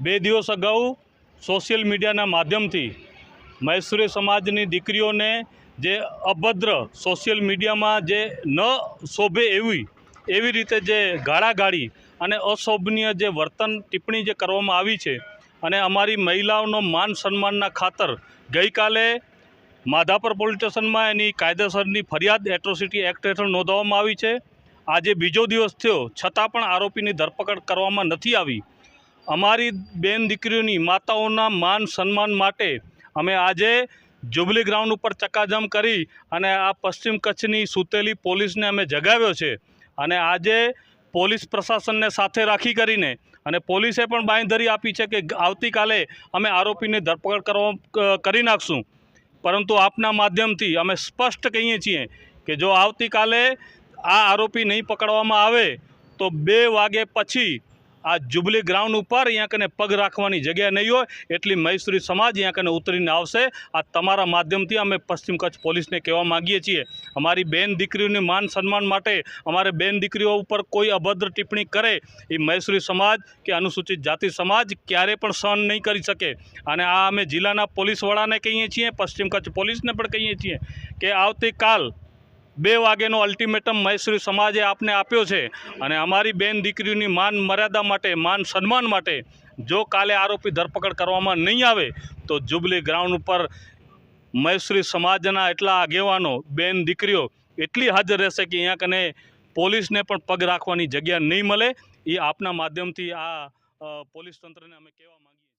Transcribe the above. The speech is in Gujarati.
બે દિવસ અગાઉ સોશિયલ મીડિયાના માધ્યમથી મૈસૂરી સમાજની દીકરીઓને જે અભદ્ર સોશિયલ મીડિયામાં જે ન શોભે એવી એવી રીતે જે ગાળાગાળી અને અશોભનીય જે વર્તન ટિપ્પણી જે કરવામાં આવી છે અને અમારી મહિલાઓનો માન સન્માનના ખાતર ગઈકાલે માધાપર પોલીસ સ્ટેશનમાં એની કાયદેસરની ફરિયાદ એટ્રોસિટી એક્ટ હેઠળ નોંધવામાં આવી છે. આજે બીજો દિવસ થયો, છતાં પણ આરોપીની ધરપકડ કરવામાં નથી આવી. અમારી બેન દીકરીઓની માતાઓના માન સન્માન માટે અમે આજે જુબલી ગ્રાઉન્ડ ઉપર ચક્કાજામ કરી અને આ પશ્ચિમ કચ્છની સૂતેલી પોલીસને અમે જગાવ્યો છે. અને આજે પોલીસ પ્રશાસનને સાથે રાખી કરીને અને પોલીસે પણ બાંયધરી આપી છે કે આવતીકાલે અમે આરોપીની ધરપકડ કરવા કરી નાખશું. પરંતુ આપના માધ્યમથી અમે સ્પષ્ટ કહીએ છીએ કે જો આવતીકાલે આ આરોપી નહીં પકડવામાં આવે, તો બે વાગે પછી આ જુબલી ગ્રાઉન્ડ ઉપર અહીંયા કને પગ રાખવાની જગ્યા નહીં હોય, એટલી મૈસૂરી સમાજ અહીંયા કને ઉતરીને આવશે. આ તમારા માધ્યમથી અમે પશ્ચિમ કચ્છ પોલીસને કહેવા માગીએ છીએ, અમારી બેન દીકરીઓની માન સન્માન માટે અમારે બેન દીકરીઓ ઉપર કોઈ અભદ્ર ટિપ્પણી કરે એ મૈસૂરી સમાજ કે અનુસૂચિત જાતિ સમાજ ક્યારે પણ સહન નહીં કરી શકે. અને આ અમે જિલ્લાના પોલીસવાળાને કહીએ છીએ, પશ્ચિમ કચ્છ પોલીસને પણ કહીએ છીએ કે આવતીકાલ બે વાગ્યાનો અલ્ટિમેટમ મૈસૂરી સમાજે આપને આપ્યો છે અને અમારી બેન દીકરીઓની માન મર્યાદા માટે, માન સન્માન માટે જો કાલે આરોપી ધરપકડ કરવામાં નહીં આવે, તો જુબલી ગ્રાઉન્ડ ઉપર મૈસૂરી સમાજના એટલા આગેવાનો, બેન દીકરીઓ એટલી હાજર રહેશે કે અહીંયા કને પોલીસને પણ પગ રાખવાની જગ્યા નહીં મળે. એ આપના માધ્યમથી આ પોલીસ તંત્રને અમે કહેવા માંગીએ